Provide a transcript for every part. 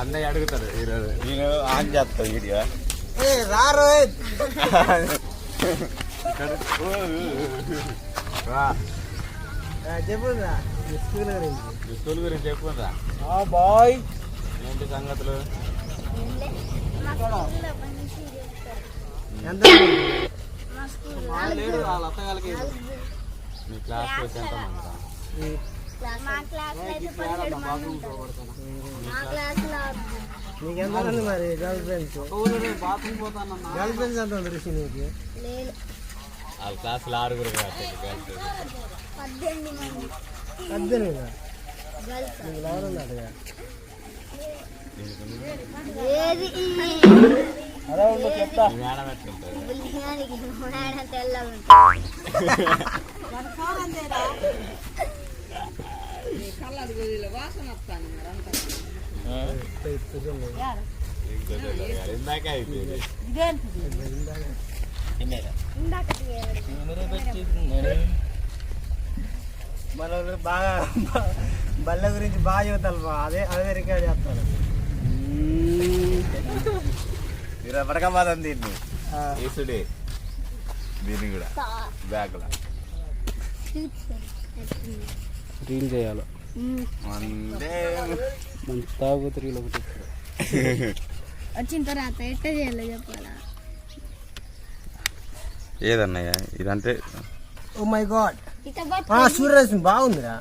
అన్నయ్య అడుగుతాడు ఈరోజు నేను ఆన్ చేస్తా వీడియో. ఏ రా రోహిత్. రా. చెప్పు స్కూల్ గురించి. స్కూల్ గురించి చెప్పురా బాయ్. ఏంటి సంగతులు? ఎంత మీ క్లాస్ ఎంత మంది మా క్లాస్ నీకు ఎంత ఉంది మరి గర్ల్ ఫ్రెండ్స్ గర్ల్ ఫ్రెండ్స్ ఎంత ఉంది ఋషి నీకు వాళ్ళ క్లాస్లో ఆరుగురు పద్దెనిమిది నీకు ఇందాకే అయిపోయింది. మన బాగా బల్ల గురించి బాగా చెబుతారు. అదే అదే రికార్డ్ చేస్తాను మీరు ఎప్పటికమ్మాదని దీన్ని. ఆ, ఏసుడే. దీన్ని కూడా. బ్యాగ్లో. రీల్ చేయాలి. వందే. మంచి తాగుతు రీల్ ఒకటి వచ్చిన తర్వాత ఎట్ట చేయాలో చెప్పాలా? ఏదన్నయ్య ఇదంటే ఓ మై గాడ్. సూర్యరశ్మి బాగుందిరా.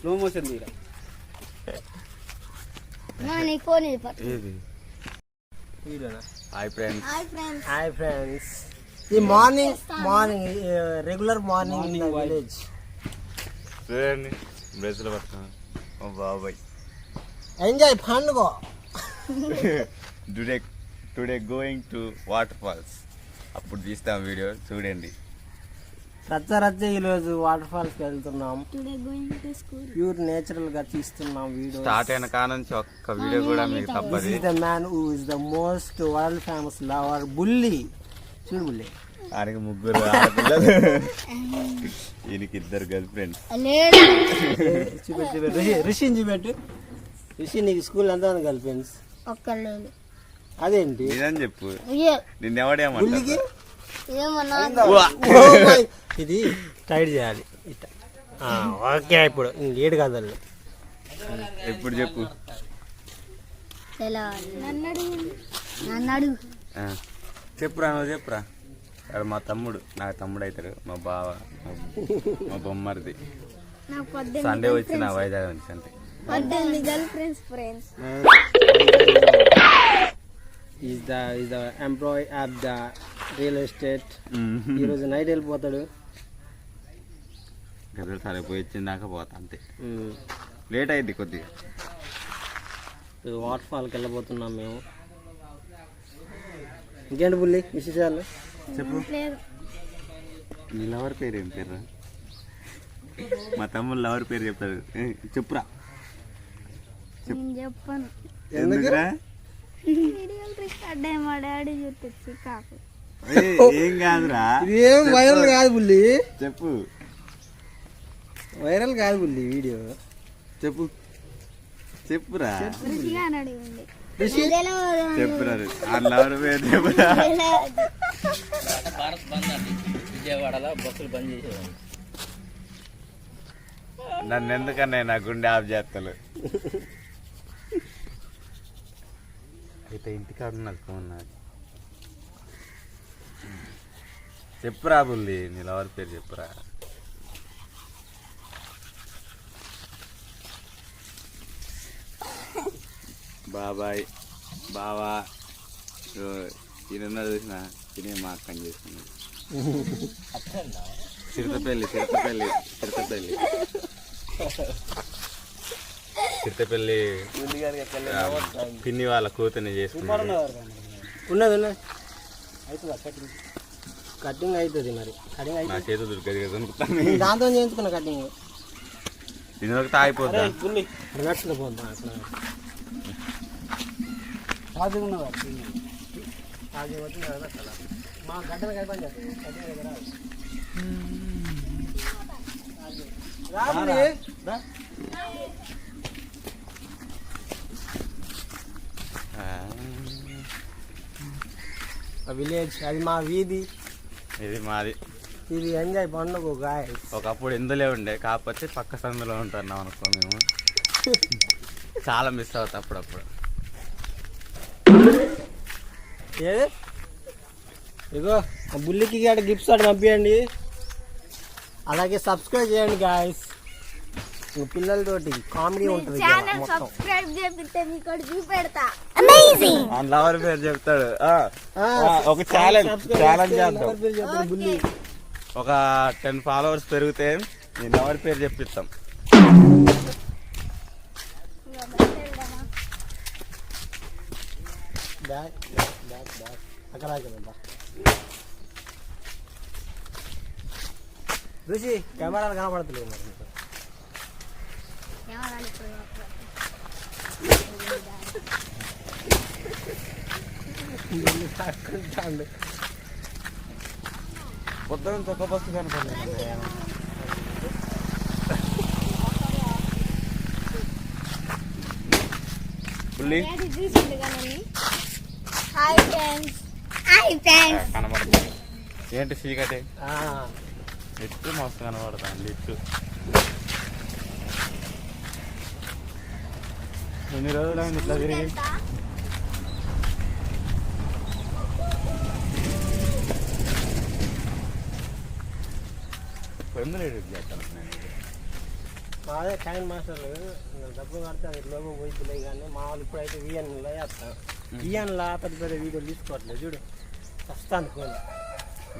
స్లో మోషన్ తీరా. ఫోన్ ఇది పట్టు ఏది? వీడియోనా hi friends hi friends hi friends ఈ morning morning regular morning in the village చూడండి బ్రెస్లో పట్టుకున్నాను ఓ బాబాయ్. ఎంజాయ్ పండుగ. Today today going to water falls అప్పుడు తీస్తాం వీడియో చూడండి. రచ్చ రచ్చ ఈరోజు వాటర్ ఫాల్స్కి వెళ్తున్నాం. Today going to school pure నేచురల్గా తీస్తున్నాం వీడియో స్టార్ట్ అయిన కాడ నుంచి ఒక్క వీడియో కూడా మీకు తప్పది is the man who is the most world famous lover బుల్లి చూడు బుల్లి ఆయనకి ముగ్గురు ఆడపిల్లలు. ఈయనకి ఇద్దరు గర్ల్ ఫ్రెండ్స్ చూపెట్టు చూపెట్టు రిషి రిషిని చూపెట్టు. రిషి నీకు స్కూల్ ఎంత ఉంది గర్ల్ ఫ్రెండ్స్ అదేంటి? ఇదని చెప్పు. ఇది టైట్ చేయాలి. ఓకే ఇప్పుడు ఏడు కదలు ఎప్పుడు చెప్పు. చెప్పురా నువ్వు చెప్పురా. వాడు మా తమ్ముడు నాకు తమ్ముడు అవుతాడు మా బావ మా- బొమ్మరిది. సండే వచ్చి నా వైజాగ్ నుంచి. అంతే friends is the is the employee of the real estate ఈరోజు నైట్ వెళ్ళిపోతాడు. గదులు సరే పోయి వచ్చిందాక పోతా అంతే. లేట్ అయింది కొద్దిగా. వాటర్ ఫాల్కి వెళ్ళబోతున్నాం మేము. ఇంకేంటి బుల్లి విశేషాలు? చెప్పు. నీ లవర్ పేరు ఏం పేరు మా తమ్ముడు లవర్ పేరు చెప్తాడు. ఏ, చెప్పురా. చెప్పను. ఎందుకురా? ఏ, ఏం కాదురా? ఇది ఏం వైరల్ కాదు బుల్లి. చెప్పు. వైరల్ కాదు బుల్లి వీడియో. చెప్పు. చెప్పురా. చెప్పురా ఆ లవర్ పేరు చెప్పురా. విజయవాడలో బస్సులు బంద్ చేసేవాడు నన్ను ఎందుకన్నా నా గుండె ఆఫ్ చేస్తలు? అయితే ఇంటికాడ ఉన్నది ఫోన్ నాది చెప్పురా బుల్లి నీ లవర్ పేరు చెప్పురా. బాబాయ్ బావా ఓ, ఈయన చూసిన తినే మా అక్కని చేస్తున్నాడు చిరుతపల్లి చిరుతపల్లి చిరుతపల్లి. చిరుతపల్లి పిన్ని వాళ్ళ కూతుర్ని చేసుకున్నాడు. ఉన్నది ఉన్నది. అవుతుందా కటింగ్ అవుతుంది మరి. కటింగ్ నా చేతులు దొరికేది కదా అనుకుంటాను దాంతో చేయించుకున్న కటింగ్ ఇందులోకి తాగిపోద్దా? నడుచుకుని పోద్దాం వచ్చింది కదా మా దగ్గర విలేజ్ అది మా వీధి. ఇది మాది. ఇది ఎంజాయ్ పండుగ గాయ. ఒకప్పుడు ఇందులో ఉండే కాకపోతే పక్క సందులో ఉంటున్నాం అనుకో మేము. చాలా మిస్ అవుతాం అప్పుడప్పుడు. ఏది? ఇగో ఆ బుల్లికి గడ గిఫ్ట్స్ అటు పంపించండి అలాగే సబ్స్క్రైబ్ చేయండి గాయస్ పిల్లలతోటి కామెడీ ఉంటుంది సబ్స్క్రైబ్ చేపిస్తే మీకు చూపెడతా. లవర్ పేరు చెప్తాడు. ఆ, ఆ, ఆ, ఒక ఛాలెంజ్ ఛాలెంజ్ చేద్దాం. ఒక టెన్ ఫాలోవర్స్ పెరిగితే నేను ఎవరి పేరు చెప్పిస్తాం. బ్యాక్ బ్యాక్ బ్యాక్ అక్కడ ఆగిపోయిందా రుచి కెమెరాలు కనపడతలేదు మరి నీకు. పొద్దున చొక్క బస్సు కనపడలేదు బుల్లి హాయ్ ఫ్రెండ్స్ హాయ్ ఫ్రెండ్స్ కనబడుతుంది. ఏంటి చీకటి? ఆ, లిట్టు మస్తు కనబడుతుంది లిట్టు ఎన్ని రోజులైంది ఇట్లా తిరిగి? ఎడిట్ చేస్తాను నేను మాదే టైం మాస్టర్ డబ్బులు కడితే అది లోగో పోయిద్దిలే కానీ మా వాళ్ళు ఇప్పుడైతే విఎన్లో చేస్తాం విఎన్లా పెద్ద పెద్ద వీడియోలు తీసుకోవట్లేదు చూడు వస్తాను ఫోన్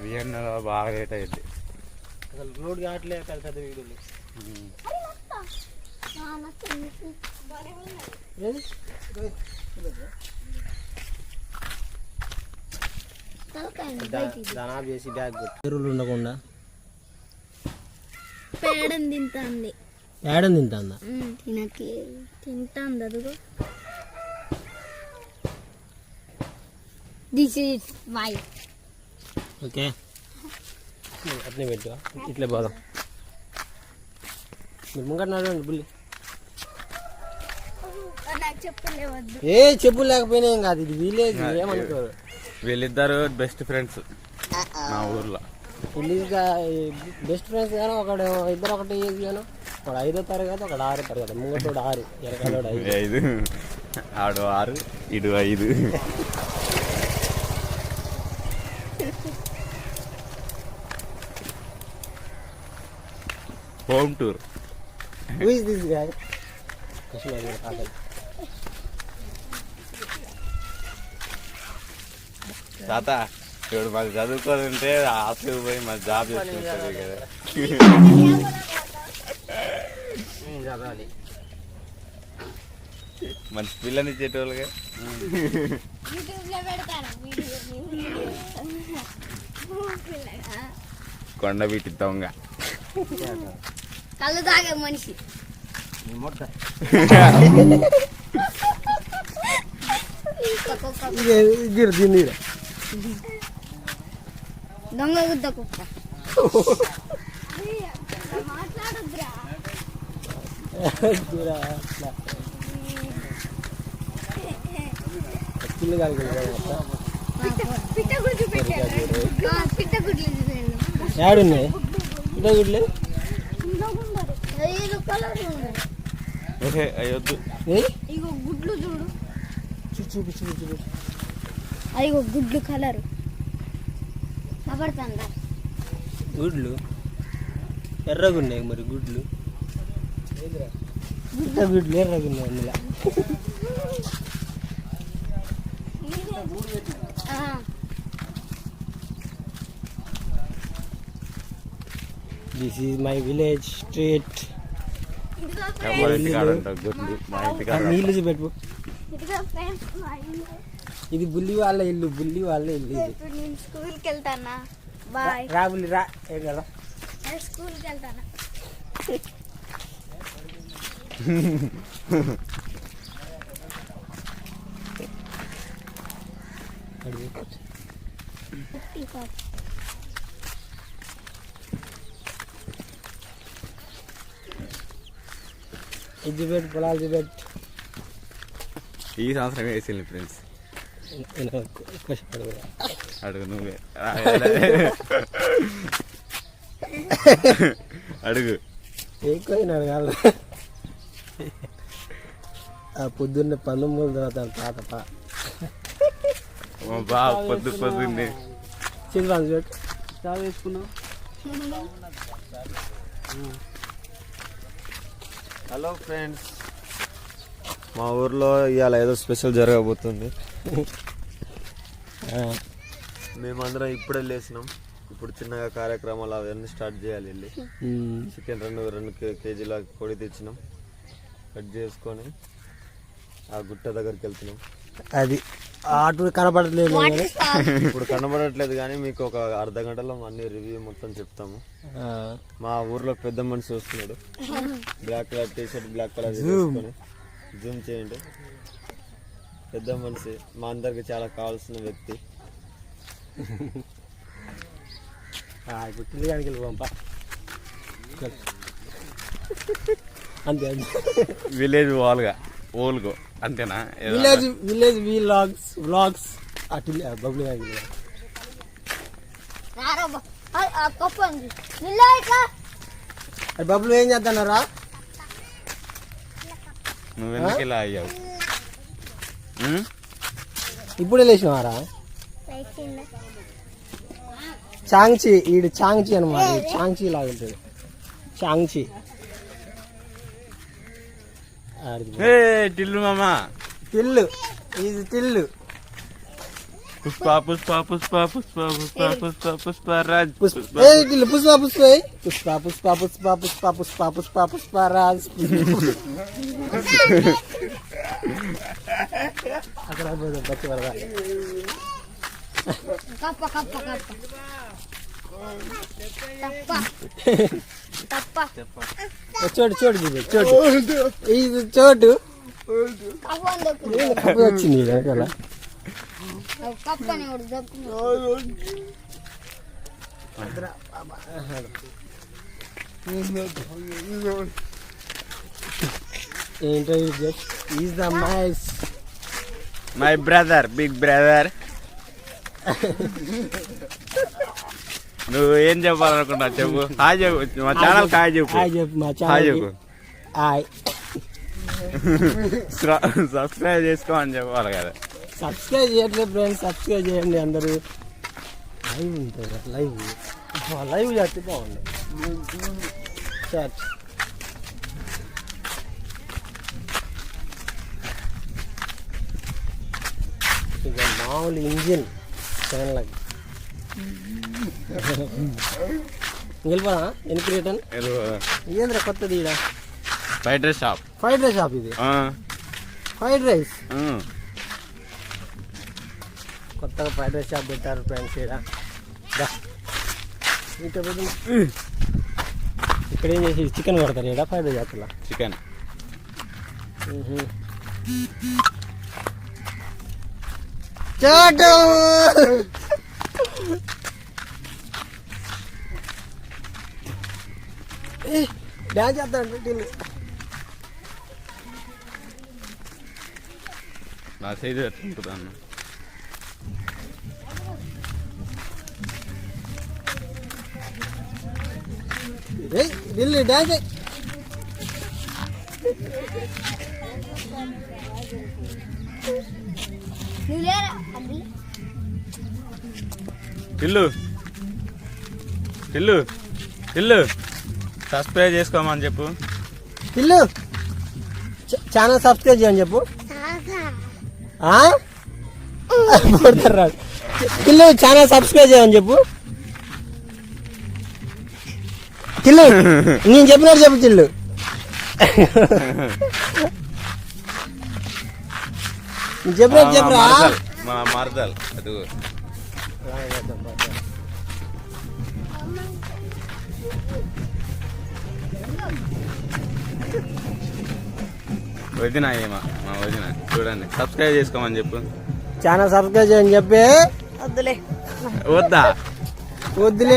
వియన్నలో బాగా రేట్ అయింది అసలు లోడ్ కావట్లే పెద్ద పెద్ద వీడియోలు ఏది? దా- దాని ఆఫ్ చేసి బ్యాగ్ ఎరువులు ఉండకుండా. పేడం తింటుంది. ఏడం తింటుందా? తినకి తింటుంది అదుగో. దిస్ ఇస్ వై ఓకే అట్నే పెట్టు. ఇట్లే పోదాం మీరు ముంగట నడవండి బుల్లి. ఏ చెప్పు లేకపోయినా ఏం కాదు ఇది విలేజ్ ఏమనుకోరు. వీళ్ళిద్దరు బెస్ట్ ఫ్రెండ్స్ మా ఊర్లో. పులిస్గా బెస్ట్ ఫ్రెండ్స్ గాను ఒకడు ఇద్దరు ఒకటి ఏజ్ గాను ఒకడు ఐదో తరగతి ఒకడు ఆరో తరగతి. ముంగటోడు ఆరు ఎరకాలోడు ఐదు. ఐదు. ఆడు ఆరు ఇడు ఐదు. Home tour who is this guy తాత ఇప్పుడు చదువుకొని ఉంటే హాస్టల్ పోయి మరి జాబ్ చేసుకుంటుంది కదా మంచి పిల్లని ఇచ్చేటోళ్ళుగా? యూట్యూబ్లో పెడతాను వీడియో కొండ వీటి దొంగ. కళ్ళు తాగే మనిషి దీన్ని దొంగ గుద్ద కుక్క. పిల్లి అయ్యొద్దు. ఇగో గుడ్లు చూడు. చూ- చూపి చూపి చూపి. అదిగో గుడ్లు కలర్. కనబడుతుందా గుడ్లు? ఎర్రగా ఉన్నాయి మరి గుడ్లు? గుడ్డ గుడ్లు ఎర్రగా ఉన్నాయి అందులో this is my village street ఇదిగో ఎవరి ఇంటికాడ ఉంటావు గుడ్లు మా ఇంటికాడ నీళ్ళు. ఇది బుల్లి వాళ్ళ ఇల్లు బుల్లి వాళ్ళ ఇల్లు నేను స్కూల్కి వెళ్తానా బాయ్ రా బుల్లి రా ఏం కదా స్కూల్కి వెళ్తానా అడుగు. ఇది పెట్టి పొలాలు పెట్టి ఈ సంవత్సరం వేసింది ఫ్రెండ్స్. కష్టపడు అడుగు నువ్వే. అడుగు. ఎక్కువైనాడు కాదు. ఆ పొద్దున్నే పంతొమ్మిది తర్వాత తాత పా. పొద్దు పొద్దున్నే. చాలా వేసుకున్నావు? హలో ఫ్రెండ్స్ మా ఊర్లో ఇవాళ ఏదో స్పెషల్ జరగబోతుంది. మేమందరం ఇప్పుడే లేచినాం. ఇప్పుడు చిన్నగా కార్యక్రమాలు అవన్నీ స్టార్ట్ చేయాలి వెళ్ళి. చికెన్ రెండు రెండు కేజీల కొడి తెచ్చినాం. కట్ చేసుకొని ఆ గుట్ట దగ్గరికి వెళ్తున్నాం. అది అటు కనపడట్లేదు కానీ. ఇప్పుడు కనబడట్లేదు కానీ మీకు ఒక అర్ధ గంటలో అన్ని రివ్యూ మొత్తం చెప్తాము. మా ఊర్లో పెద్ద మనిషి వస్తున్నాడు. Black colour T shirt black colour వేసుకొని జూమ్ చేయండి. పెద్ద మనిషి. మా అందరికి చాలా కావాల్సిన వ్యక్తి. ఇప్పుడు అంతే అంతే విలేజ్ వాల్గా ఓల్గో. అంతేనా? విలేజ్ విలేజ్ వీలాగ్స్ వ్లాగ్స్ అటు బబుల్ అంది బబుల్ ఏం చేస్తున్నారా నువ్వెందుకు ఇలా అయ్యావు? ఇప్పుడే లేచినవారా? చాంగ్చి ఈడు చాంగ్చి అనమాట చాంగ్చి లాగా ఉంటుంది చాంగ్చి. ఏ టిల్లు మామ తిల్లు ఇది తిల్లు పుష్ప పుష్ప పుష్ప పుష్ప పుష్ప పుష్ప పుష్ప రాజ్ పుష్ప పుష్ప ఏ తిల్లు పుష్ప పుష్ప ఏయ్. పుష్ప పుష్ప పుష్ప పుష్ప పుష్ప పుష్ప పుష్ప రాజ్ అక్కడ పోదాం పచ్చి వరద కప్ప కప్ప కప్ప తప్ప తప్ప చోటు చోటు చూడు చోటు ఇది చోటు కప్ప అందుకు కప్ప వచ్చింది వెనకాల కప్పని ఒకటి దక్కు ఏంటో is the mice my brother big brother నువ్వు ఏం చెప్పాలనుకున్నావు చెప్పు. హాయ్ చెప్పు. మా ఛానల్ హాయ్ చెప్పు. హాయ్ చెప్పు. మా ఛానల్ చెప్పు. హాయ్. సబ్స్క్రైబ్ చేసుకోమని చెప్పాలి కదా. సబ్స్క్రైబ్ చేయట్లేదు ఫ్రెండ్స్. సబ్స్క్రైబ్ చేయండి అందరూ. లైవ్ ఉంటుంది లైవ్. లైవ్ చేస్తే బాగుంది చాట్ ఇక మామూలు ఇంజిన్ ఛానల్కి. వెళ్ళిపోదా ఎనికి రిటర్న్ ఏంద్ర కొత్తది ఈడ? Fried rice shop. Fried rice shop ఇది? Fried rice. కొత్తగా ఫ్రైడ్ రైస్ షాప్ పెట్టారు ఫ్రెండ్స్ పెట్టు. ఇక్కడ ఏం చేసి చికెన్ కొడతారు ఇక్కడ ఫ్రైడ్ రైస్ చేస్తున్నా చికెన్. చాటు! Eh, dia jatuh dulu. Nah, tuh ஏய் நில்லு டாங்க நில்லேடா ఇల్లు. ఇల్లు. ఇల్లు. సబ్స్క్రైబ్ చేసుకోమని చెప్పు. ఇల్లు. ఛానల్ సబ్స్క్రైబ్ చేయని చెప్పు. ఇల్లు ఛానల్ సబ్స్క్రైబ్ చేయని చెప్పు. చిల్లు నేను చెప్పినట్టు చెప్పు చిల్లు చెప్పినట్టు చెప్పురా? మన మరదల్. అది వదిన ఏమా మా వదిన చూడండి. సబ్స్క్రైబ్ చేసుకోమని చెప్పు. ఛానల్ సబ్స్క్రైబ్ చేయని చెప్పి వద్దులే. వద్దా? వద్దులే.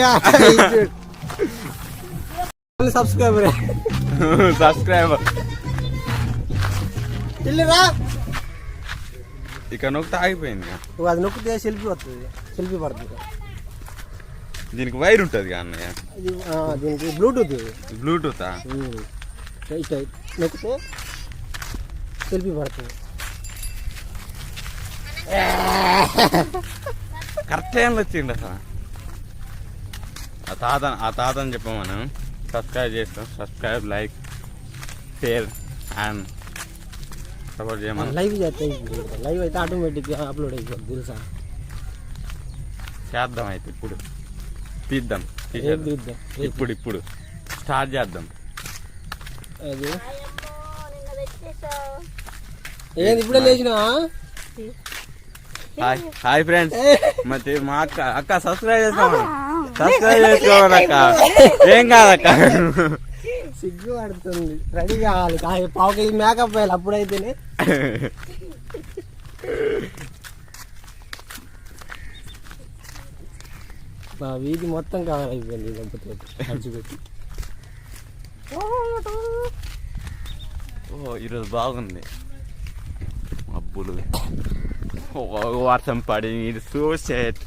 సబ్స్క్రైబర్ సబ్స్క్రైబర్ వెళ్ళిరా ఇక నొక్కితే ఆగిపోయింది. నువ్వు అది నొక్కితే సెల్ఫీ వస్తుంది. సెల్ఫీ పడుతుంది దీనికి వైర్ ఉంటుంది అన్నయ్య? దీనికి బ్లూటూత్ బ్లూటూతా. ఇట్లా నొక్కితే సెల్ఫీ పడుతుంది. కరెక్ట్ టైంలో వచ్చిండు అసలు. ఆ తాత ఆ తాతని చెప్పమను సబ్స్క్రైబ్ చేస్తాం. Subscribe like share and support చేయమను. లైవ్ చేస్తే లైవ్ అయితే ఆటోమేటిక్గా అప్లోడ్ అయిపోతుంది తెలుసా? చేద్దాం అయితే ఇప్పుడు. తీద్దాం ఇప్పుడు ఇప్పుడు. స్టార్ట్ చేద్దాం. అది. ఏంది ఇప్పుడే లేచిన హాయ్ హాయ్ ఫ్రెండ్స్. మరి మా అక్క అక్క సబ్స్క్రైబ్ చేసుకోమను సబ్స్క్రైబ్ చేసుకోమను అక్క? ఏం కాదక్క? సిగ్గు పడుతుంది. రెడీ కావాలి. పావు కేజీ మేకప్ వేయాలి. అప్పుడైతేనే. మా వీధి మొత్తం కవర్ అయిపోయింది ఈ దంపతులకి ఖర్చుపెట్టి ఓ ఈరోజు బాగుంది. మబ్బులు వర్షం పడి ఇది సూసెట్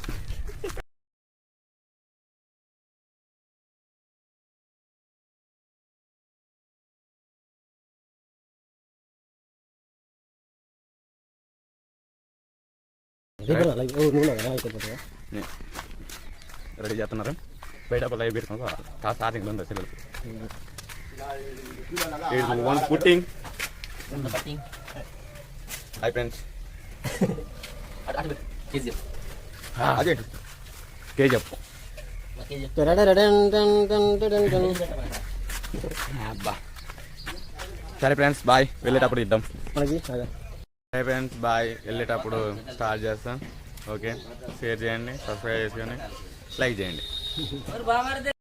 నువ్వు రెడీ చేస్తున్నారు. బయట కాస్త స్టార్టింగ్ ఉంది అసలు వన్ పుట్టింగ్ హాయ్ ఫ్రెండ్స్ అదే. కేజప్. అబ్బా. సరే ఫ్రెండ్స్ బాయ్ వెళ్ళేటప్పుడు ఇద్దాం. సరే ఫ్రెండ్స్ బాయ్ వెళ్ళేటప్పుడు స్టార్ట్ చేస్తాం. ఓకే షేర్ చేయండి సబ్స్క్రైబ్ చేసుకొని లైక్ చేయండి.